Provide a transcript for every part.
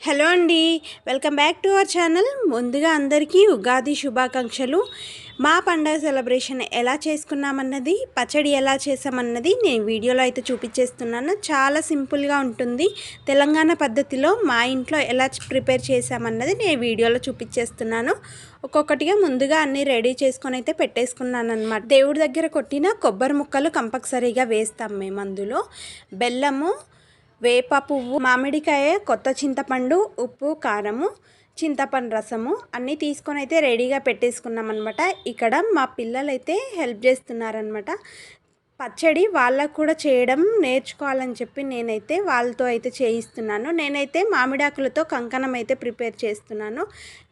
Hello అండి. Welcome back to our channel. ముందుగా అందరికీ ఉగాది శుభాకాంక్షలు. మా పండగ సెలబ్రేషన్ ఎలా చేసుకున్నామన్నది పచ్చడి ఎలా చేసామన్నది నేను వీడియోలో అయితే చూపించేస్తున్నాను. చాలా సింపుల్గా ఉంటుంది. తెలంగాణ పద్ధతిలో మా ఇంట్లో ఎలా ప్రిపేర్ చేసామన్నది నేను వీడియోలో చూపించేస్తున్నాను. ఒక్కొక్కటిగా ముందుగా అన్నీ రెడీ చేసుకొని అయితే పెట్టేసుకున్నాను అనమాట దేవుడి దగ్గర కొట్టిన కొబ్బరి ముక్కలు కంపల్సరీగా వేస్తాం మేము అందులో. బెల్లము వేప పువ్వు మామిడికాయ కొత్త చింతపండు ఉప్పు కారము చింతపండు రసము అన్నీ తీసుకొని అయితే రెడీగా పెట్టేసుకున్నాం అనమాట ఇక్కడ మా పిల్లలైతే హెల్ప్ చేస్తున్నారనమాట పచ్చడి వాళ్ళకు కూడా చేయడం నేర్చుకోవాలని చెప్పి నేనైతే వాళ్ళతో అయితే చేయిస్తున్నాను. నేనైతే మామిడాకులతో కంకణం అయితే ప్రిపేర్ చేస్తున్నాను.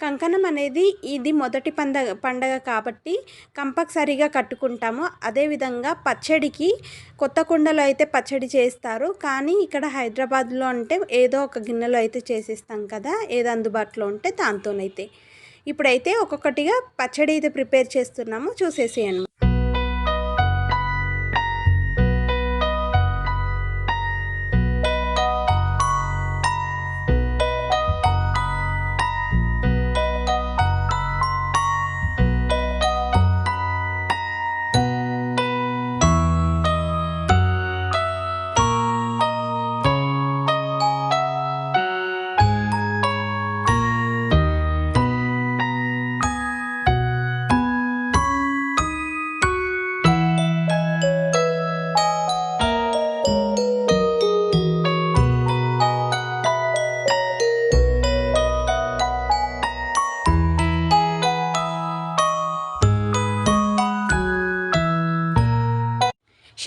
కంకణం అనేది ఇది మొదటి పండగ పండగ కాబట్టి కంపల్సరీగా కట్టుకుంటాము. అదేవిధంగా పచ్చడికి కొత్త కుండలో అయితే పచ్చడి చేస్తారు. కానీ ఇక్కడ హైదరాబాద్లో అంటే ఏదో ఒక గిన్నెలో అయితే చేసేస్తాం కదా ఏది అందుబాటులో ఉంటే దాంతోనైతే. ఇప్పుడైతే ఒక్కొక్కటిగా పచ్చడి అయితే ప్రిపేర్ చేస్తున్నాము. చూసేసేయండి.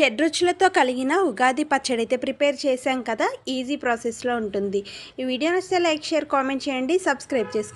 షడ్రుచులతో కలిగిన ఉగాది పచ్చడి అయితే ప్రిపేర్ చేశాం కదా ఈజీ ప్రాసెస్లో ఉంటుంది. ఈ వీడియో నచ్చితే లైక్ షేర్ కామెంట్ చేయండి. సబ్స్క్రైబ్ చేసుకోండి.